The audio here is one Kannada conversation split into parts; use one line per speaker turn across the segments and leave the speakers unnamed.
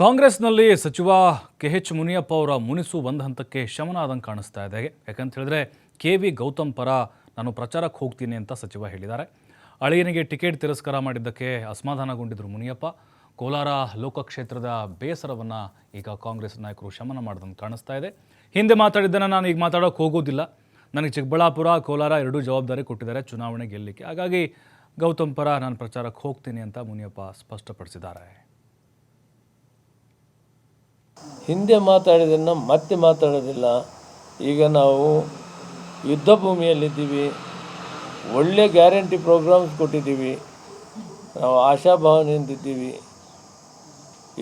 ಕಾಂಗ್ರೆಸ್ನಲ್ಲಿ ಸಚಿವ ಕೆ ಎಚ್ ಮುನಿಯಪ್ಪ ಅವರ ಮುನಿಸು ಒಂದು ಹಂತಕ್ಕೆ ಶಮನ ಆದಂಗೆ ಕಾಣಿಸ್ತಾ ಇದೆ. ಯಾಕಂತ ಹೇಳಿದ್ರೆ ಕೆ ವಿ ಗೌತಮ್ ಪರ ನಾನು ಪ್ರಚಾರಕ್ಕೆ ಹೋಗ್ತೀನಿ ಅಂತ ಸಚಿವ ಹೇಳಿದ್ದಾರೆ. ಅಳಿಯನಿಗೆ ಟಿಕೆಟ್ ತಿರಸ್ಕಾರ ಮಾಡಿದ್ದಕ್ಕೆ ಅಸಮಾಧಾನಗೊಂಡಿದ್ದರು ಮುನಿಯಪ್ಪ. ಕೋಲಾರ ಲೋಕಕ್ಷೇತ್ರದ ಬೇಸರವನ್ನು ಈಗ ಕಾಂಗ್ರೆಸ್ ನಾಯಕರು ಶಮನ ಮಾಡಿದಂಗೆ ಕಾಣಿಸ್ತಾ ಇದೆ. ಹಿಂದೆ ಮಾತಾಡಿದ್ದನ್ನು ನಾನು ಈಗ ಮಾತಾಡೋಕೆ ಹೋಗೋದಿಲ್ಲ. ನನಗೆ ಚಿಕ್ಕಬಳ್ಳಾಪುರ, ಕೋಲಾರ ಎರಡೂ ಜವಾಬ್ದಾರಿ ಕೊಟ್ಟಿದ್ದಾರೆ ಚುನಾವಣೆ ಗೆಲ್ಲಲಿಕ್ಕೆ ಹಾಗಾಗಿ ಗೌತಮ್ ಪರ ನಾನು ಪ್ರಚಾರಕ್ಕೆ ಹೋಗ್ತೀನಿ ಅಂತ ಮುನಿಯಪ್ಪ ಸ್ಪಷ್ಟಪಡಿಸಿದ್ದಾರೆ.
ಹಿಂದೆ ಮಾತಾಡಿದ್ದನ್ನು ಮತ್ತೆ ಮಾತಾಡೋದಿಲ್ಲ. ಈಗ ನಾವು ಯುದ್ಧ ಭೂಮಿಯಲ್ಲಿದ್ದೀವಿ. ಒಳ್ಳೆ ಗ್ಯಾರಂಟಿ ಪ್ರೋಗ್ರಾಮ್ಸ್ ಕೊಟ್ಟಿದ್ದೀವಿ. ನಾವು ಆಶಾಭಾವನೆಯಿಂದಿದ್ದೀವಿ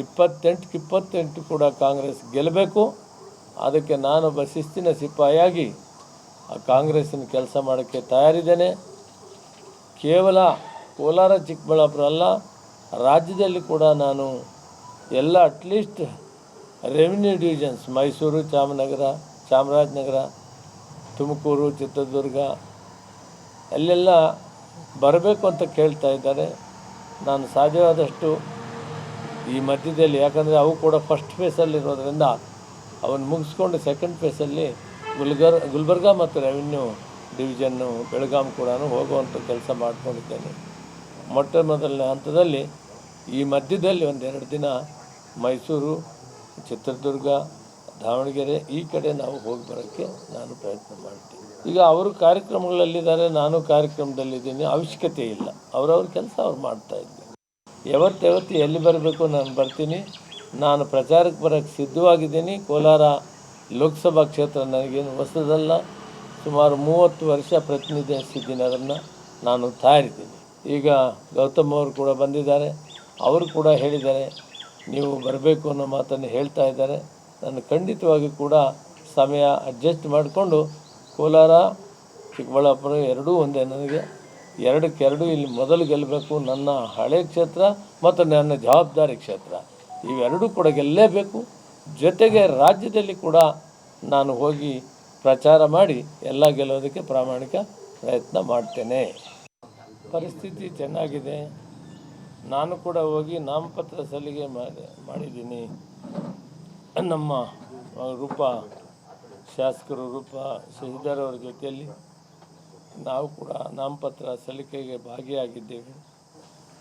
ಇಪ್ಪತ್ತೆಂಟಕ್ಕೆ ಇಪ್ಪತ್ತೆಂಟು ಕೂಡ ಕಾಂಗ್ರೆಸ್ ಗೆಲ್ಲಬೇಕು. ಅದಕ್ಕೆ ನಾನೊಬ್ಬ ಶಿಸ್ತಿನ ಸಿಪಾಯಿಯಾಗಿ ಆ ಕಾಂಗ್ರೆಸ್ಸಿನ ಕೆಲಸ ಮಾಡೋಕ್ಕೆ ತಯಾರಿದ್ದೇನೆ. ಕೇವಲ ಕೋಲಾರ ಚಿಕ್ಕಬಳ್ಳಾಪುರ ಅಲ್ಲ, ರಾಜ್ಯದಲ್ಲಿ ಕೂಡ ನಾನು ಎಲ್ಲ at least revenue divisions Mysuru ಚಾಮನಗರ Chamarajanagar Tumakuru Chitradurga ಅಲ್ಲೆಲ್ಲ ಬರಬೇಕು ಅಂತ ಕೇಳ್ತಾ ಇದ್ದಾರೆ. ನಾನು ಸಾಧ್ಯವಾದಷ್ಟು ಈ ಮಧ್ಯದಲ್ಲಿ, ಯಾಕಂದರೆ ಅವು ಕೂಡ ಫಸ್ಟ್ ಫೇಸಲ್ಲಿರೋದ್ರಿಂದ ಅವನ್ನು ಮುಗಿಸ್ಕೊಂಡು ಸೆಕೆಂಡ್ ಫೇಸಲ್ಲಿ ಗುಲ್ಗರ್, ಗುಲ್ಬರ್ಗ ಮತ್ತು ರೆವಿನ್ಯೂ ಡಿವಿಷನ್ನು ಬೆಳಗಾಂ ಕೂಡ ಹೋಗುವಂಥ ಕೆಲಸ ಮಾಡ್ಕೊಂಡಿದ್ದೇನೆ. ಮೊಟ್ಟ ಮೊದಲನೇ ಹಂತದಲ್ಲಿ ಈ ಮಧ್ಯದಲ್ಲಿ ಒಂದೆರಡು ದಿನ ಮೈಸೂರು ಚಿತ್ರದುರ್ಗ, ದಾವಣಗೆರೆ ಈ ಕಡೆ ನಾವು ಹೋಗಿ ಬರೋಕ್ಕೆ ನಾನು ಪ್ರಯತ್ನ ಮಾಡ್ತೀನಿ. ಈಗ ಅವರು ಕಾರ್ಯಕ್ರಮಗಳಲ್ಲಿದ್ದಾರೆ, ನಾನು ಕಾರ್ಯಕ್ರಮದಲ್ಲಿದ್ದೀನಿ, ಅವಶ್ಯಕತೆ ಇಲ್ಲ. ಅವರವ್ರ ಕೆಲಸ ಅವ್ರು ಮಾಡ್ತಾ ಇದ್ದಾರೆ. ಯಾವತ್ತು ಯಾವತ್ತು ಎಲ್ಲಿ ಬರಬೇಕು ನಾನು ಬರ್ತೀನಿ. ನಾನು ಪ್ರಚಾರಕ್ಕೆ ಬರೋಕ್ಕೆ ಸಿದ್ಧವಾಗಿದ್ದೀನಿ. ಕೋಲಾರ ಲೋಕಸಭಾ ಕ್ಷೇತ್ರ ನನಗೇನು ಹೊಸದಲ್ಲ. ಸುಮಾರು ಮೂವತ್ತು ವರ್ಷ ಪ್ರತಿನಿಧಿಸಿದ್ದೀನಿ ಅದನ್ನು ನಾನು ತಯಾರಿದ್ದೀನಿ ಈಗ ಗೌತಮ್ ಅವರು ಕೂಡ ಬಂದಿದ್ದಾರೆ. ಅವರು ಕೂಡ ಹೇಳಿದ್ದಾರೆ ನೀವು ಬರಬೇಕು ಅನ್ನೋ ಮಾತನ್ನು ಹೇಳ್ತಾ ಇದ್ದಾರೆ. ನಾನು ಖಂಡಿತವಾಗಿ ಕೂಡ ಸಮಯ ಅಡ್ಜಸ್ಟ್ ಮಾಡಿಕೊಂಡು ಕೋಲಾರ, ಚಿಕ್ಕಬಳ್ಳಾಪುರ ಎರಡೂ ಒಂದೇ ನನಗೆ. ಎರಡಕ್ಕೆರಡು ಇಲ್ಲಿ ಮೊದಲು ಗೆಲ್ಲಬೇಕು ನನ್ನ ಹಳೆ ಕ್ಷೇತ್ರ ಮತ್ತು ನನ್ನ ಜವಾಬ್ದಾರಿ ಕ್ಷೇತ್ರ. ಇವೆರಡೂ ಕೂಡ ಗೆಲ್ಲಲೇಬೇಕು. ಜೊತೆಗೆ ರಾಜ್ಯದಲ್ಲಿ ಕೂಡ ನಾನು ಹೋಗಿ ಪ್ರಚಾರ ಮಾಡಿ ಎಲ್ಲ ಗೆಲ್ಲೋದಕ್ಕೆ ಪ್ರಾಮಾಣಿಕ ಪ್ರಯತ್ನ ಮಾಡ್ತೇನೆ. ಪರಿಸ್ಥಿತಿ ಚೆನ್ನಾಗಿದೆ. ನಾನು ಕೂಡ ಹೋಗಿ ನಾಮಪತ್ರ ಸಲ್ಲಿಕೆ ಮಾಡಿ, ಮಾಡಿದ್ದೀನಿ. ನಮ್ಮ ರೂಪ, ಶಾಸಕರು ರೂಪ, ಶಶಿಧರ್ ಅವರ ಜೊತೆಯಲ್ಲಿ ನಾವು ಕೂಡ ನಾಮಪತ್ರ ಸಲ್ಲಿಕೆಗೆ ಭಾಗಿಯಾಗಿದ್ದೇವೆ.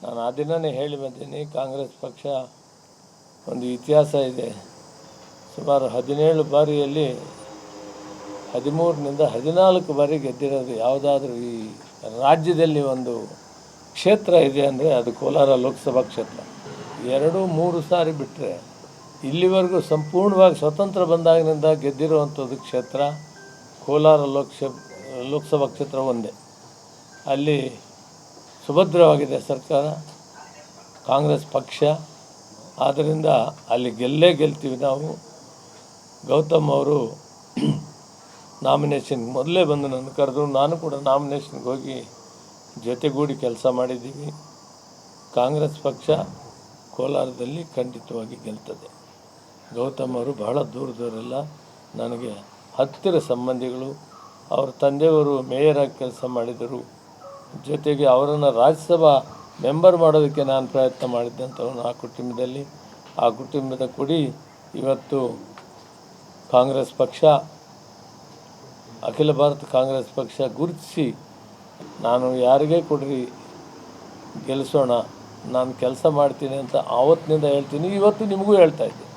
ನಾನು ಆ ದಿನವೇ ಹೇಳಿ ಬಂದೀನಿ, ಕಾಂಗ್ರೆಸ್ ಪಕ್ಷ ಒಂದು ಇತಿಹಾಸ ಇದೆ. ಸುಮಾರು ಹದಿನೇಳು ಬಾರಿಯಲ್ಲಿ ಹದಿಮೂರರಿಂದ ಹದಿನಾಲ್ಕು ಬಾರಿ ಗೆದ್ದಿರೋದು ಯಾವುದಾದ್ರೂ ಈ ರಾಜ್ಯದಲ್ಲಿ ಒಂದು ಕ್ಷೇತ್ರ ಇದೆ ಅಂದರೆ ಅದು ಕೋಲಾರ ಲೋಕಸಭಾ ಕ್ಷೇತ್ರ. ಎರಡು, ಮೂರು ಸಾರಿ ಬಿಟ್ಟರೆ ಇಲ್ಲಿವರೆಗೂ ಸಂಪೂರ್ಣವಾಗಿ ಸ್ವತಂತ್ರ ಬಂದಾಗಿನಿಂದ ಗೆದ್ದಿರುವಂಥದ್ದು ಕ್ಷೇತ್ರ ಕೋಲಾರ ಲೋಕಸ, ಲೋಕಸಭಾ ಕ್ಷೇತ್ರ ಒಂದೇ. ಅಲ್ಲಿ ಸುಭದ್ರವಾಗಿದೆ ಸರ್ಕಾರ, ಕಾಂಗ್ರೆಸ್ ಪಕ್ಷ. ಆದ್ದರಿಂದ ಅಲ್ಲಿ ಗೆಲ್ಲೇ ಗೆಲ್ತೀವಿ ನಾವು. ಗೌತಮ್ ಅವರು ನಾಮಿನೇಷನ್ ಮೊದಲೇ ಬಂದು ನನ್ನ ಕರೆದು ನಾನು ಕೂಡ ನಾಮಿನೇಷನ್ಗೆ ಹೋಗಿ ಜೊತೆಗೂಡಿ ಕೆಲಸ ಮಾಡಿದ್ದೀವಿ. ಕಾಂಗ್ರೆಸ್ ಪಕ್ಷ ಕೋಲಾರದಲ್ಲಿ ಖಂಡಿತವಾಗಿ ಗೆಲ್ತದೆ. ಗೌತಮ್ ಅವರು ಬಹಳ ದೂರದವರೆಲ್ಲ. ನನಗೆ ಹತ್ತಿರ ಸಂಬಂಧಿಗಳು, ಅವರ ತಂದೆಯವರು ಮೇಯರಾಗಿ ಕೆಲಸ ಮಾಡಿದರು. ಜೊತೆಗೆ ಅವರನ್ನು ರಾಜ್ಯಸಭಾ ಮೆಂಬರ್ ಮಾಡೋದಕ್ಕೆ ನಾನು ಪ್ರಯತ್ನ ಮಾಡಿದ್ದಂಥವನು ಆ ಕುಟುಂಬದಲ್ಲಿ. ಆ ಕುಟುಂಬದ ಕುಡಿ ಇವತ್ತು ಕಾಂಗ್ರೆಸ್ ಪಕ್ಷ, ಅಖಿಲ ಭಾರತ ಕಾಂಗ್ರೆಸ್ ಪಕ್ಷ ಗುರುತಿಸಿ ನಾನು ಯಾರಿಗೇ ಕೊಡ್ರಿ? ಗೆಲ್ಲಿಸೋಣ ನಾನು ಕೆಲಸ ಮಾಡ್ತೀನಿ ಅಂತ ಆವತ್ತಿನಿಂದ ಹೇಳ್ತೀನಿ. ಇವತ್ತು ನಿಮಗೂ ಹೇಳ್ತಾ ಇದ್ದೀನಿ